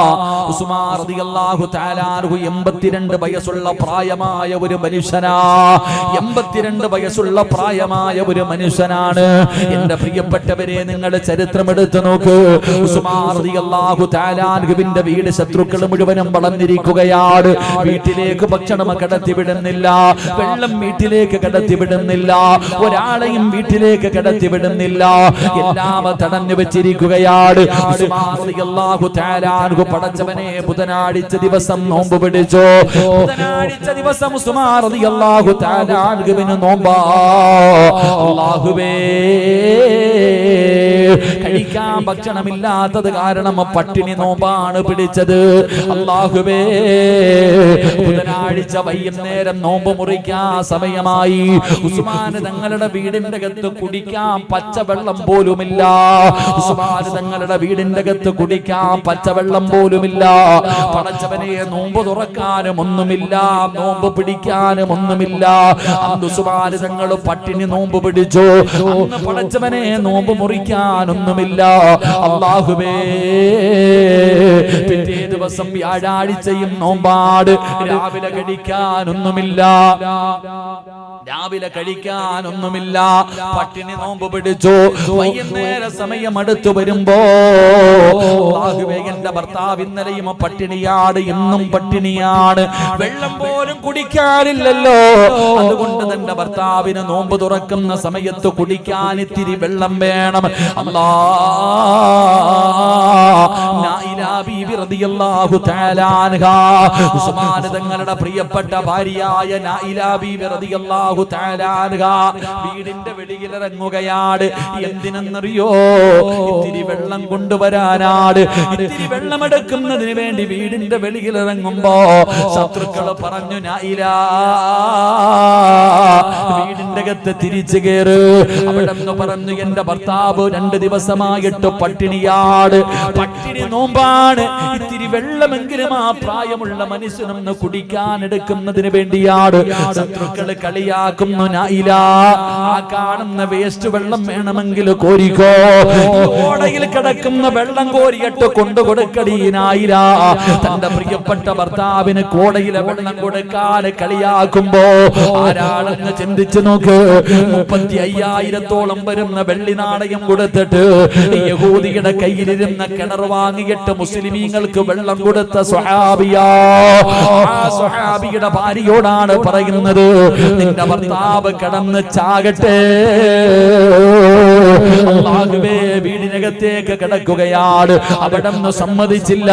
82 വയസ്സുള്ള പ്രായമായ ഒരു മനുഷ്യനാ. 82 വയസ്സുള്ള പ്രായമായ ഒരു മനുഷ്യനാണ്. എന്റെ പ്രിയപ്പെട്ടവരെ നിങ്ങൾ ചരിത്രം എടുത്തു നോക്കൂ റളിയല്ലാഹു തആല വീട് ശത്രുക്കൾ മുഴുവനും വളർന്നിരിക്കുകയാണ്. വീട്ടിലേക്ക് ഭക്ഷണം കടത്തിവിടുന്നില്ല. വെള്ളം വീട്ടിലേക്ക് കടത്തിവിടുന്നില്ല. ഒരാളെയും വീട്ടിലേക്ക് കടത്തിവിടുന്നില്ല. എല്ലാം തടഞ്ഞു വെച്ചിരിക്കുകയാണ്. റളിയല്ലാഹു തആല അൻഹു പടച്ചവനെ ബുധനാഴ്ച ദിവസം നോമ്പ് പിടിച്ചു. ബുധനാഴ്ച ദിവസം ഉസ്മാൻ റളിയല്ലാഹു തആല അൻഹുവിന് നോമ്പാ. അല്ലാഹുവേ കഴിക്കാൻ ഭക്ഷണമില്ലാത്തത് കാരണം പട്ടിണി നോമ്പാണ് പിടിച്ചത്. അല്ലാഹുവേ ബുധനാഴ്ച വൈകുന്നേരം നോമ്പ് മുറിക്കാൻ സമയമായി. ഉസ്മാൻ തങ്ങളുടെ വീടിന്റെ അകത്ത് കുടിക്കാൻ പച്ചവെള്ളം പോലുമില്ല. ഉസ്മാൻ തങ്ങളുടെ വീടിന്റെ അകത്ത് കുടിക്കാൻ പച്ചവെള്ളം പോലുമില്ല. പടച്ചവനെ നോമ്പ് തുറക്കാനും ഒന്നുമില്ല നോമ്പ് പിടിക്കാനും ഒന്നുമില്ല. അന്ന് ഉസ്മാന് തങ്ങൾ പട്ടിണി നോമ്പ് പിടിച്ചു. പടച്ചവനെ നോമ്പ് മുറിക്കാനൊന്നുമില്ല അള്ളാഹുവേ പിറ്റേ ദിവസം വ്യാഴാഴ്ചയും നോമ്പാട് രാവിലെ കഴിക്കാനൊന്നുമില്ല. രാവിലെ കഴിക്കാനൊന്നുമില്ല. പട്ടിണി നോമ്പ് പിടിച്ചു. വൈകുന്നേര സമയം അടുത്തു വരുമ്പോ എന്റെ ഭർത്താവ് ഇന്നലെയും പട്ടിണിയാണ് ഇന്നും പട്ടിണിയാണ്. വെള്ളം പോലും കുടിക്കാനില്ലല്ലോ. അതുകൊണ്ട് തന്റെ ഭർത്താവിന് നോമ്പ് തുറക്കുന്ന സമയത്ത് കുടിക്കാൻ ഇത്തിരി വെള്ളം വേണം. അല്ലാ ബീബി തആല അൻഹ. ഉസ്മാൻ തങ്ങളുടെ പ്രിയപ്പെട്ട ഭാര്യയായ നായിലാ ബീബി റളിയല്ലാഹു തആല അൻഹാ. വീടിന്റെ വെളിയിലിറങ്ങുകയാണ്. എന്തിനെന്നറിയോ? ഇത്തിരി വെള്ളം കൊണ്ടുവരാനാണ്. ഇത്തിരി വെള്ളം എടുക്കുന്നതിന് വേണ്ടി വീടിന്റെ വെളിയിലിറങ്ങുമ്പോ ശത്രുക്കൾ പറഞ്ഞു നായിലാ വീടിന്റെ തിരിച്ചു കയറ്. പറഞ്ഞു എന്റെ ഭർത്താവ് രണ്ട് ദിവസമായിട്ട് പട്ടിണിയാട്. പട്ടിണി നോമ്പാണ്. ഇത്തിരി വെള്ളമെങ്കിലും ആ പ്രായമുള്ള മനുഷ്യനൊന്ന് കുടിക്കാൻ എടുക്കുന്നതിന് വേണ്ടിയാണ് ശത്രുക്കൾ കളിയാക്കുന്നു ആ കാണുന്ന വേസ്റ്റ് വെള്ളം വേണമെങ്കിൽ കോരിക്കോ. ഓടയിൽ കിടക്കുന്ന വെള്ളം കോരിയിട്ട് കൊണ്ടു കൊടുക്കടി നായില. തന്റെ പ്രിയപ്പെട്ട ഭർത്താവിന് കോടയിലെ വെള്ളം കൊടുക്കാൻ കളിയാക്കുമ്പോ ആരാളെന്ന് ചിന്തിച്ചു നോക്ക്. മുപ്പത്തി അയ്യായിരത്തോളം വരുന്ന വെള്ളി നാണയം കൊടുത്തിട്ട് യഹൂദിയുടെ കയ്യിലിരുന്ന കിണർ വാങ്ങിയിട്ട് മുസ്ലിമീങ്ങൾക്ക് വെള്ളം കൊടുത്ത സ്വഹാബിയാ. സ്വഹാബിയുടെ ഭാര്യയോടാണ് പറയുന്നത് നിന്റെ ഭർത്താവ് കടന്ന് ചാകട്ടെ. വീടിനകത്തേക്ക് കിടക്കുകയാണ് അവിടെ സമ്മതിച്ചില്ല.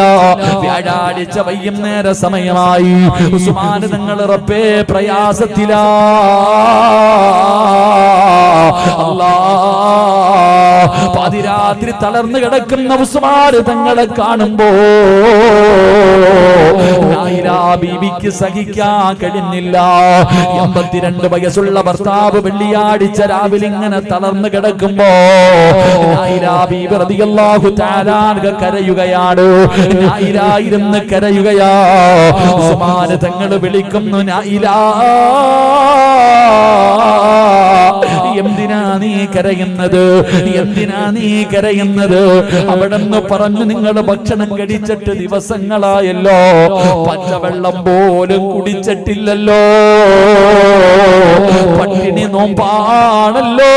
വ്യാഴാഴ്ച വൈകുന്നേര സമയമായി. ഉസ്മാൻ നിങ്ങൾ പ്രയാസത്തിലാ. അല്ലാ. പാതിരാത്രി തളർന്നു കിടക്കുന്ന ഉസ്മാൻ തങ്ങളെ കാണുമ്പോ ബീബിക്ക് സഹിക്കാൻ കഴിഞ്ഞില്ല എൺപത്തിരണ്ട് വയസ്സുള്ള ഭർത്താവ് വെള്ളിയാഴ്ച രാവിലെ ഇങ്ങനെ തളർന്നു കിടക്കുമ്പോ തആല കരയുകയാണ്. ഇരുന്ന് കരയുകയാ. ഉസ്മാൻ തങ്ങൾ വിളിക്കുന്നു നായിലാ നീ കരയുന്നത്? എന്തിനാ നീ കരയുന്നത്? അവിടെന്ന് പറഞ്ഞു നിങ്ങൾ ഭക്ഷണം കഴിച്ചിട്ട് ദിവസങ്ങളായല്ലോ. പച്ചവെള്ളം പോലും കുടിച്ചിട്ടില്ലല്ലോ. പട്ടിണി നോമ്പാണല്ലോ.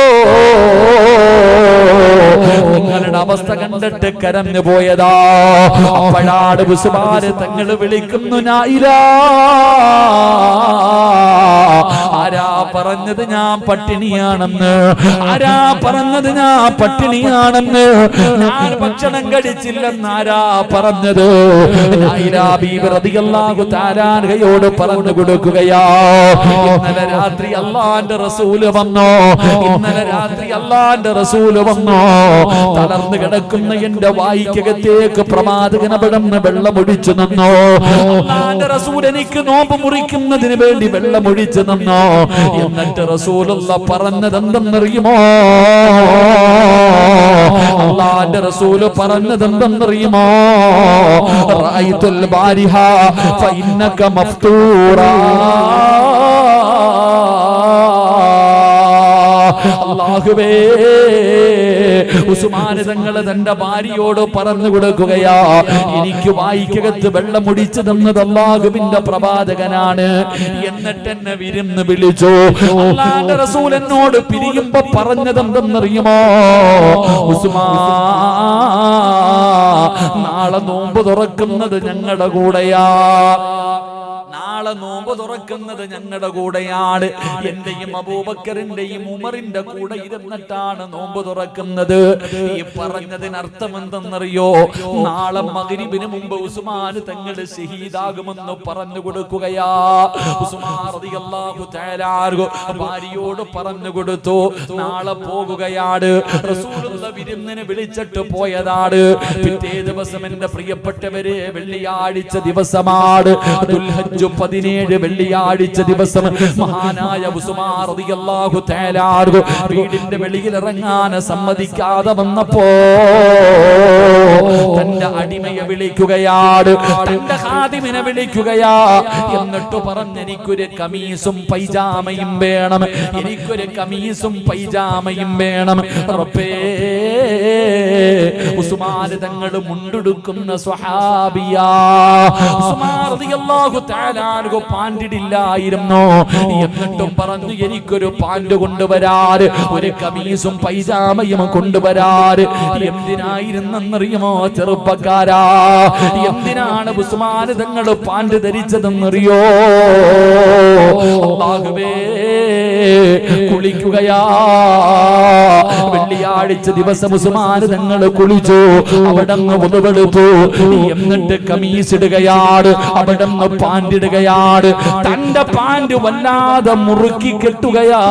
നിങ്ങളുടെ അവസ്ഥ കണ്ടിട്ട് കരഞ്ഞു പോയതാ അപ്പോഴാണ് ബുസുമാര് തങ്ങൾ വിളിക്കുന്നു ആരാ പറഞ്ഞത് ഞാൻ പട്ടിണിയാണെന്ന് ആരാ പറഞ്ഞത് ഞാൻ പട്ടിണിയാണെന്ന് ഞാൻ ഭക്ഷണം കഴിച്ചില്ലെന്ന് ആരാ പറഞ്ഞത് താരാൻഹയോട് പറഞ്ഞു കൊടുക്കുകയാ ഇന്നലെ രാത്രി അള്ളാന്റെ റസൂൽ വന്നോ ഇന്നലെ രാത്രി അള്ളാന്റെ റസൂൽ വന്നോ തളർന്നു കിടക്കുന്ന എന്റെ വായിക്കകത്തേക്ക് പ്രമാദകനപടന്ന് വെള്ളമൊഴിച്ചു നിന്നോ? റസൂൽ എനിക്ക് നോമ്പ് മുറിക്കുന്നതിന് വേണ്ടി വെള്ളമൊഴിച്ചു നിന്നോ? എന്നിട്ട് റസൂലുള്ള പറഞ്ഞത് എന്തെന്നറിയുമോ അള്ളാന്റെ റസൂൽ പറഞ്ഞത് എന്തെന്നറിയുമോ റായിത്തുൽ ബാരിഹ ഫഇന്നക മഫ്തൂറാ. അല്ലാഹുവേ അള്ളാഹുവേ ഉസ്മാന് തങ്ങൾ തന്റെ ഭാര്യയോട് പറഞ്ഞു കൊടുക്കുകയാ. എനിക്ക് വായിക്കകത്ത് വെള്ളം മുടിച്ചു തന്നത് അള്ളാഹുവിന്റെ പ്രവാചകനാണ്. എന്നിട്ട് എന്നെ വിരുന്ന് വിളിച്ചു. അള്ളാന്റെ റസൂൽ എന്നോട് പിരിയുമ്പോ പറഞ്ഞത് എന്തെന്നറിയുമോ ഉസ്മാ നാളെ നോമ്പ് തുറക്കുന്നത് ഞങ്ങളുടെ കൂടെയാ. നാളെ നോമ്പ് തുറക്കുന്നത് ഞങ്ങളുടെ കൂടെയാണ്. എന്റെയും അബൂബക്കറിന്റെയും ഉമറിന്റെ കൂടെ ഇരുന്നിട്ടാണ് നോമ്പ് തുറക്കുന്നത്. ഈ പറഞ്ഞതിന് അർത്ഥം എന്തെന്നറിയോ നാളെ മകരിബിന് മുമ്പ് ഉസ്മാൻ തങ്ങൾ ഷഹീദാകുമെന്ന് പറഞ്ഞു കൊടുക്കുകയാ. ഭാര്യയോട് പറഞ്ഞു കൊടുത്തു. നാളെ പോകുകയാണ്. വിരുന്നിന് വിളിച്ചിട്ട് പോയതാണ്. പിറ്റേ ദിവസം എന്റെ പ്രിയപ്പെട്ടവരെ വെള്ളിയാഴ്ച ദിവസമാണ്. പതിനേഴ് വെള്ളിയാഴ്ച ദിവസം മഹാനായ റളിയല്ലാഹു വീടിന്റെ വെളിയിൽ ഇറങ്ങാൻ സമ്മതിക്കാതെ വന്നപ്പോ തന്റെ അടിമയെ വിളിക്കുകയാണ് തന്റെ ഹാദിമിനെ വിളിക്കുകയാ. എന്നിട്ട് പറഞ്ഞെനിക്കൊരു കമീസും പൈജാമയും വേണം എനിക്കൊരു കമീസും പൈജാമയും വേണം. റബ്ബേ ഉസ്മാൻ തങ്ങൾ മുണ്ടെടുക്കുന്ന സ്വഹാബിയാ. ഉസ്മാൻ തആല അൻഹു എന്നിട്ടും പറഞ്ഞു എനിക്കൊരു പാന്റ് കൊണ്ടുവരാറ്. ഒരു കമീസും പൈജാമയും കൊണ്ടുവരാറ്. എന്തിനായിരുന്നെന്നറിയുമോ ചെറുപ്പക്കാരാ? എന്തിനാണ് ബുസ്മാനിതങ്ങൾ തങ്ങൾ പാന്റ് ധരിച്ചതെന്നറിയോ? അല്ലാഹുവേ കുളിക്കുകയാ. വെള്ളിയാഴ്ച ദിവസം ഉസ്മാൻ തങ്ങൾ കുളിച്ചു. അവിടന്ന് ഉതവെടുത്തു എന്നിട്ട് കമീസ് ഇടുകയാണ് അവിടന്ന് പാന്റ് ഇടുകയാണ് തന്റെ പാന്റ് വല്ലാതെ മുറുക്കി കെട്ടുകയാ.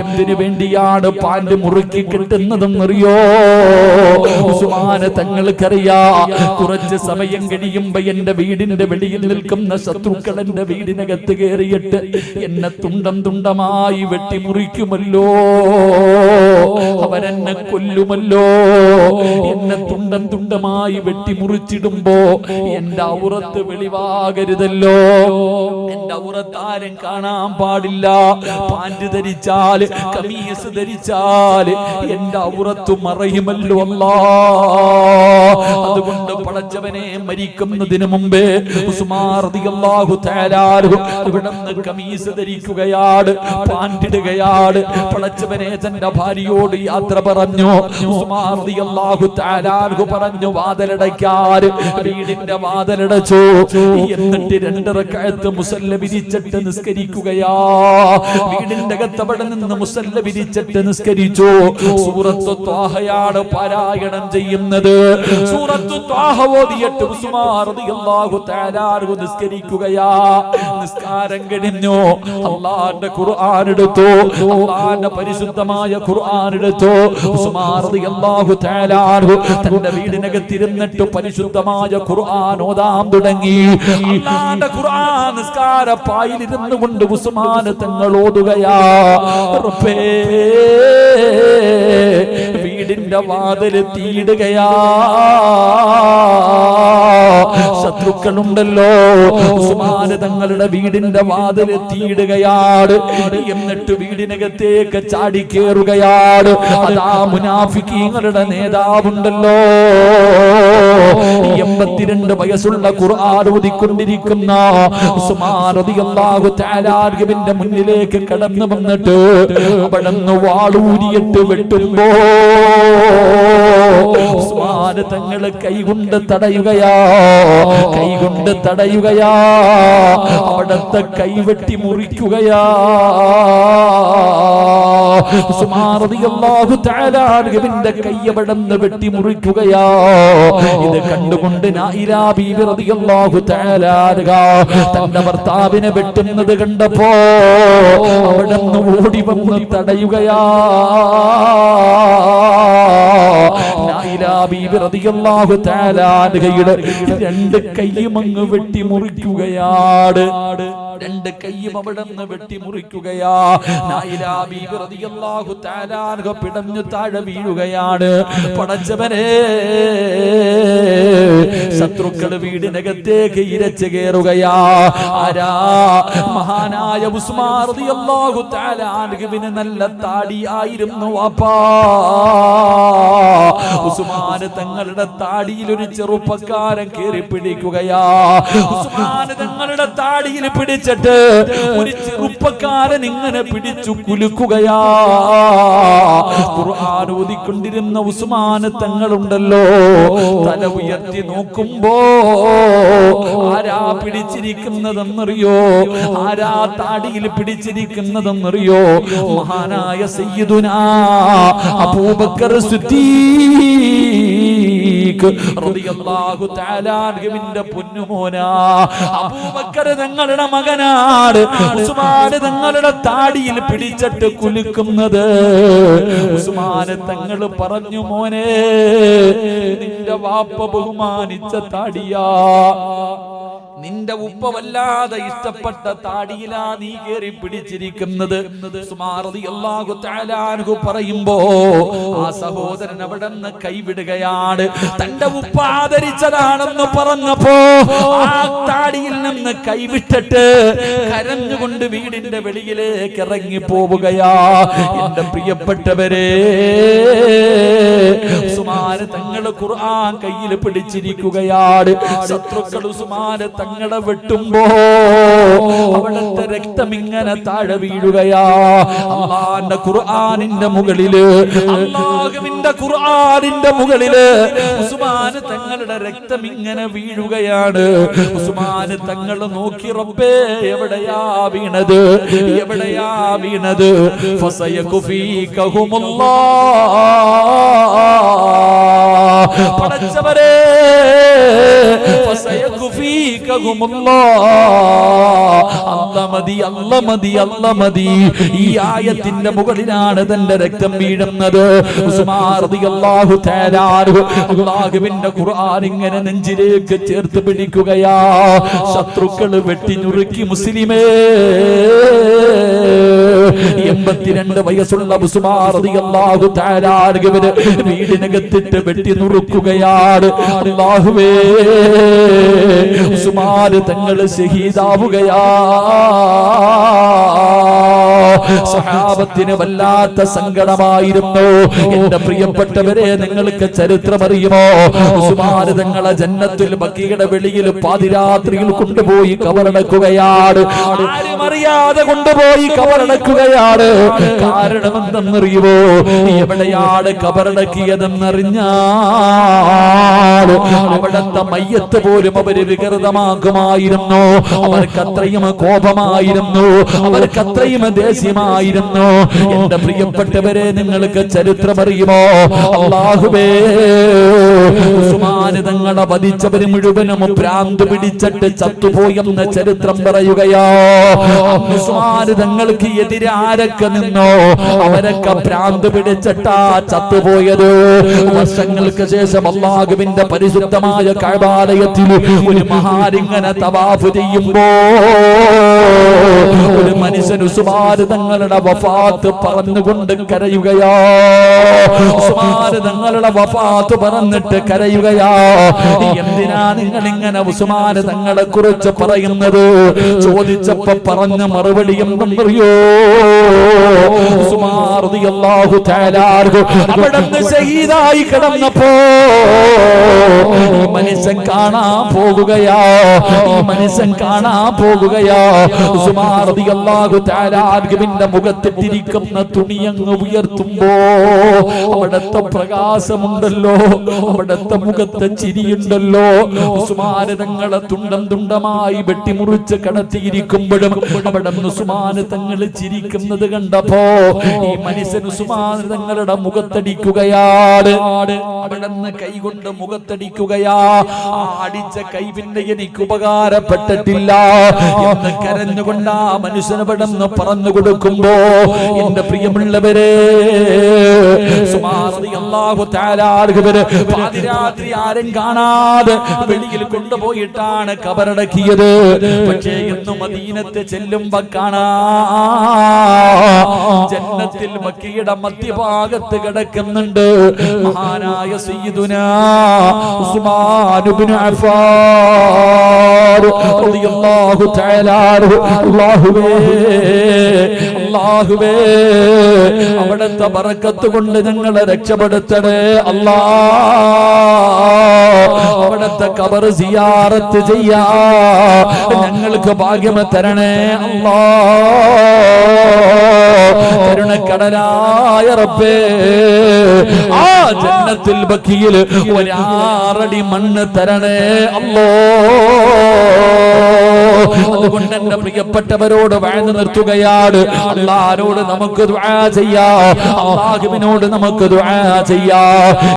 എന്തിനു വേണ്ടിയാണ് പാന്റ് മുറുക്കി കെട്ടുന്നതെന്നറിയോ? ഉസ്മാന് തങ്ങൾക്കറിയാ കുറച്ച് സമയം കഴിയുമ്പോ എന്റെ വീടിന്റെ വെളിയിൽ നിൽക്കുന്ന ശത്രുക്കൾ എന്റെ വീടിനകത്ത് കയറിയിട്ട് എന്നെ തുണ്ടം തുണ്ടമായി വെട്ടിമുറിക്കുമല്ലോ. അവരെന്നെ കൊല്ലുമല്ലോ. എന്നെ തുണ്ടം തുണ്ടമായി വെട്ടിമുറിച്ചിടുമ്പോ എന്റെ ഔറത്ത് വെളിവാകരുതല്ലോ. എന്റെ ഔറത്ത് ആരും കാണാൻ പാടില്ല. പാന്റ് ധരിച്ചാൽ കമീസ് ധരിച്ചാൽ എന്റെ ഔറത്ത് മറയുമല്ലോ അല്ല. അതുകൊണ്ട് പടച്ചവനെ മരിക്കുന്നതിന് മുമ്പേ ഉസ്മാൻ റളിയല്ലാഹു തആല ഇവിടുന്ന് കമീസ് ധരിക്കുകയാണ് പാൻറിടുകയാണ് പടച്ചവനെ തന്റെ ഭാര്യയോട് യാത്ര പറഞ്ഞു. പറഞ്ഞു വാതിലടയ്ക്കാറ് വീടിന്റെ വാതിലടച്ചു. എന്നിട്ട് രണ്ട് റക്അത്ത് മുസല്ല വിരിച്ചിട്ട് നിസ്കരിക്കുകയാ. വീടിന്റെ അകത്തവിടെ നിന്ന് മുസല്ല വിരിച്ചിട്ട് നിസ്കരിച്ചു. സൂറത്ത് ത്വാഹയാണ് പാരായണം ചെയ്യുന്നത്. സൂറത്ത് ത്വാഹ ഓതിയിട്ട് നിസ്കരിക്കുകയാ. നിസ്കാരം കഴിഞ്ഞു. അള്ളാന്റെ ഖുർആൻ എടുത്തു? അള്ളാന്റെ പരിശുദ്ധമായ ഖുർആൻ എടുത്തു? ഉസ്മാൻ റളിയല്ലാഹു തആല തന്റെ വീടിനകത്തിരുന്നിട്ട് പരിശുദ്ധമായ ഖുർആൻ ഓതാൻ തുടങ്ങി. അള്ളാന്റെ ഖുർആൻ നിസ്കാര പായിലിരുന്നു കൊണ്ട് ഉസ്മാൻ തങ്ങൾ ഓതുകയാ. റബ്ബേ വീടിന്റെ വാതിൽ തീടുകയാ ശത്രുക്കളുണ്ടല്ലോ. തങ്ങളുടെ വീടിന്റെ വാതിൽ എത്തിയിടുകയാണ് എന്നിട്ട് വീടിനകത്തേക്ക് ചാടിക്കേറുകയാണ് അതാ മുനാഫിക്കീങ്ങളുടെ നേതാവുണ്ടല്ലോ. എൺപത്തിരണ്ട് വയസ്സുള്ള തആല അൻഹുവിന്റെ മുന്നിലേക്ക് കടന്നു വന്നിട്ട് അവിടുന്ന് വാളൂരിയിട്ട് വെട്ടുമ്പോ തങ്ങൾ കൈകൊണ്ട് തടയുകയാ. കൈകൊണ്ട് തടയുകയാ. അവിടത്തെ കൈവെട്ടി മുറിക്കുകയാ. ഉസ്മാൻ റളിയല്ലാഹു തആല അൻഹുവിന്റെ കൈ അവിടുന്ന് വെട്ടി മുറിക്കുകയാ. ഇത് കണ്ടുകൊണ്ട് തന്റെ ഭർത്താവിനെ വെട്ടുന്നത് കണ്ടപ്പോ അവിടന്ന് ഓടി വന്ന് തടയുകയാ. റളിയല്ലാഹു രണ്ട് കൈയും അങ്ങ് വെട്ടി മുറിക്കുകയാണ് രണ്ട് കൈയും അവിടെ നിന്ന് വെട്ടി മുറിക്കുകയാ നായിലാ ബീവി റളിയല്ലാഹു പിടഞ്ഞു താഴെ വീഴുകയാണ്. പടച്ചവനെ ശത്രുക്കൾ വീടിനകത്തേക്ക് ഇരച്ചു കയറുകയാ ആരാ? മഹാനായ ഉസ്മാൻ റളിയല്ലാഹു തആല നല്ല നല്ല താടിയായിരുന്നു വാപ്പാ. ഉസ്മാൻ തങ്ങളുടെ താടിയിൽ ഒരു ചെറുപ്പക്കാരൻ കയറി പിടിക്കുകയാ. ഉസ്മാൻ തങ്ങളുടെ താടിയിൽ പിടിച്ചിട്ട് ഒരു ചെറുപ്പക്കാരൻ ഇങ്ങനെ പിടിച്ചു കുലുക്കുകയാ. ഖുർആൻ ഓതിക്കൊണ്ടിരുന്ന ഉസ്മാൻ തങ്ങളുണ്ടല്ലോ. തല ഉയർത്തി നോക്കുമ്പോ ആരാ പിടിച്ചിരിക്കുന്നതെന്നറിയോ? ആരാ താടിയിൽ പിടിച്ചിരിക്കുന്നതെന്നറിയോ? മഹാനായ സയ്യിദുനാ അബൂബക്കർ സിദ്ദീഖ് റളിയല്ലാഹു തആല അൻഹുവിന്റെ പൊന്നുമോനാ. അബൂബക്കർ തങ്ങളുടെ മകനാണ്. ഉസ്മാൻ തങ്ങളുടെ താടിയിൽ പിടിച്ചിട്ട് കുലുക്കുന്നത്. ഉസ്മാൻ തങ്ങൾ പറഞ്ഞു മോനെ നിന്റെ വാപ്പ ബഹുമാനിച്ച താടിയാ. നിന്റെ ഉപ്പ വല്ലാതെ ഇഷ്ടപ്പെട്ട താടിയിലാ നീ കയറി പിടിച്ചിരിക്കുന്നത്. പറയുമ്പോ ആ സഹോദരൻ അവിടെ നിന്ന് കൈവിടുകയാണ്. തന്റെ ഉപ്പ ആദരിച്ചതാണെന്ന് പറഞ്ഞപ്പോ ആ താടിയിൽ നിന്ന് കൈവിട്ടിട്ട് കരഞ്ഞുകൊണ്ട് വീടിന്റെ വെളിയിലേക്ക് ഇറങ്ങി പോവുകയാ. എന്റെ പ്രിയപ്പെട്ടവരെ ഉസ്മാന് തങ്ങൾ ഖുർആൻ കയ്യിൽ പിടിച്ചിരിക്കുകയാണ്. ശത്രുക്കൾ ഉസ്മാന് തങ്ങളെ വെട്ടുമ്പോ അവിടുത്തെ രക്തം ഇങ്ങനെ താഴെ വീഴുകയാ. അള്ളാന്റെ ഖുർആനിന്റെ മുകളിൽ ഖുർആനിന്റെ മുകളിൽ ഉസ്മാന് തങ്ങളുടെ രക്തം ഇങ്ങനെ വീഴുകയാണ്. ഉസ്മാന് തങ്ങൾ നോക്കി റബ്ബേ എവിടെയാ വീണത്? എവിടെയാ വീണത്? പടച്ചവരെ അല്ല മതി അല്ല മതി അല്ല മതി. ഈ ആയത്തിന്റെ മുകളിലാണ് തന്റെ രക്തം വീഴുന്നത്. അൻഹു ഖുർആൻ ഇങ്ങനെ നെഞ്ചിലേക്ക് ചേർത്ത് പിടിക്കുകയാ. ശത്രുക്കൾ വെട്ടിഞ്ഞുറുക്കി മുസ്ലിമേ. എൺപത്തിരണ്ട് വയസ്സുള്ള വീടിനകത്തിട്ട് വെട്ടി നുറുക്കുകയാണ്. അള്ളാഹുവേ ഉസ്മാൻ തങ്ങൾ ഷഹീദാവുകയാ സഹാബത്തിന് വല്ലാത്ത സങ്കടമായിരുന്നു. എന്റെ പ്രിയപ്പെട്ടവരെ നിങ്ങൾക്ക് ചരിത്രം അറിയുമോ ഉസ്മാൻ തങ്ങളെ ജന്നത്തിൽ ബക്കിയുടെ വെളിയിൽ പാതിരാത്രിയിൽ കൊണ്ടുപോയി കവറടക്കുകയാണ് അറിയാതെ കൊണ്ടുപോയി കവറടക്കുകയാണ് കാരണം എന്തെന്നറിയുമോ എവിടെയാണ് കബറടക്കിയതെന്നറിഞ്ഞാൽ അവിടത്തെ മയ്യത്ത് പോലും അവർ വികൃതമാകുമായിരുന്നു അവർക്ക് കോപമായിരുന്നു. അവർക്ക് അത്രയും ദേഷ്യമായിരുന്നു എന്റെ പ്രിയപ്പെട്ടവരെ നിങ്ങൾക്ക് ചരിത്രമറിയുമോ? അള്ളാഹുബേ ഉസ്മാന് തങ്ങളെ വധിച്ചവര് മുഴുവനും ഭ്രാന്ത് പിടിച്ചിട്ട് ചത്തുപോയെന്ന ചരിത്രം പറയുകയോ. തങ്ങൾക്ക് എതിരെ ആരൊക്കെ നിന്നോ? അവരൊക്കെ ഭ്രാന്ത് പിടിച്ചിട്ടാ ചത്തുപോയത്. വർഷങ്ങൾക്ക് ശേഷം അള്ളാഹുവിന്റെ പരിശുദ്ധമായ കഴബാലയത്തിൽ ഒരു മഹാരിങ്ങനെ തവാഫ് ചെയ്യുമ്പോ ഒരു മനുഷ്യൻ ഉസ്മാൻ തങ്ങളുടെ വഫാത്ത് പറഞ്ഞുകൊണ്ട് കരയുകയാ. ഉസ്മാന് തങ്ങളുടെ വഫാത്ത് പറഞ്ഞിട്ട് കരയുകയാ. എന്തിനാ നിങ്ങൾ ഇങ്ങനെ ഉസ്മാന് തങ്ങളെ കുറിച്ച് പറയുന്നത്? ചോദിച്ചപ്പോ പറഞ്ഞ മറുപടി എന്തെന്നറിയോ? അൻഹു അവിടുന്ന് ഷഹീദായി കിടന്നപ്പോ ഈ മനുഷ്യൻ കാണാൻ പോകുകയാ. ഈ മനുഷ്യൻ കാണാൻ പോകുകയാ. ഉസ്മാൻ റളിയല്ലാഹു അൻഹുവിന്റെ മുഖത്തിട്ടിരിക്കുന്ന തുണി അങ്ങ് ഉയർത്തുമ്പോ അവിടത്തെ പ്രകാശമുണ്ടല്ലോ അവിടത്തെ മുഖത്തെ ചിരിയുണ്ടല്ലോ. സുമാരതങ്ങളെ തങ്ങളെ തുണ്ടം തുണ്ടമായി വെട്ടിമുറിച്ച് കടത്തിയിരിക്കുമ്പോഴും അവിടെ ഉസ്മാൻ തങ്ങൾ ചിരിക്കുന്നത് കണ്ടപ്പോ ഈ മനുഷ്യന് സുമാനതങ്ങളുടെ തങ്ങളുടെ മുഖത്തടിക്കുകയാണ് കൈകൊണ്ട് മുഖത്തടിക്കുകയാ. അടിച്ച കൈ പിന്നെ എനിക്ക് ഉപകാരപ്പെട്ടിട്ടില്ല. കരഞ്ഞുകൊണ്ട് ആ മനുഷ്യന് പെടുന്ന് പറഞ്ഞു കൊടുക്കുമ്പോ എന്റെ പ്രിയമുള്ളവരെ പാതിരാത്രി ആരും കാണാതെ വെളിയിൽ കൊണ്ടുപോയിട്ടാണ് കബറടക്കിയത്. പക്ഷേ ഇന്ന് മദീനത്തെ ചെല്ലുമ്പോ കാണാ ജന്നത്തിൽ മക്കിയുടെ മധ്യഭാഗത്ത് കിടക്കുന്നുണ്ട് മഹാനായ സയ്യിദുനാ റളിയല്ലാഹു അല്ലാഹുവേ അല്ലാഹുവേ അവിടുത്തെ ബറക്കത്ത് കൊണ്ട് ഞങ്ങളെ രക്ഷപ്പെടുത്തണേ. അല്ലാ അവിടുത്തെ കബർ സിയാറത്ത് ചെയ്യാ. ഞങ്ങൾക്ക് ഭാഗ്യം തരണേ. അല്ലാ കരുണക്കടലായ റബ്ബേ ആ ജന്നത്തിൽ ബക്കിയിൽ ഒരാറടി മണ്ണ് തരണേ. അല്ലോ അതുകൊണ്ട് എന്റെ പ്രിയപ്പെട്ടവരോട് വാഴ്ന്നു നിർത്തുകയാണ്. അള്ളാരോട് നമുക്ക് ചെയ്യാം. അള്ളാഹുവിനോട് നമുക്ക് ചെയ്യാം.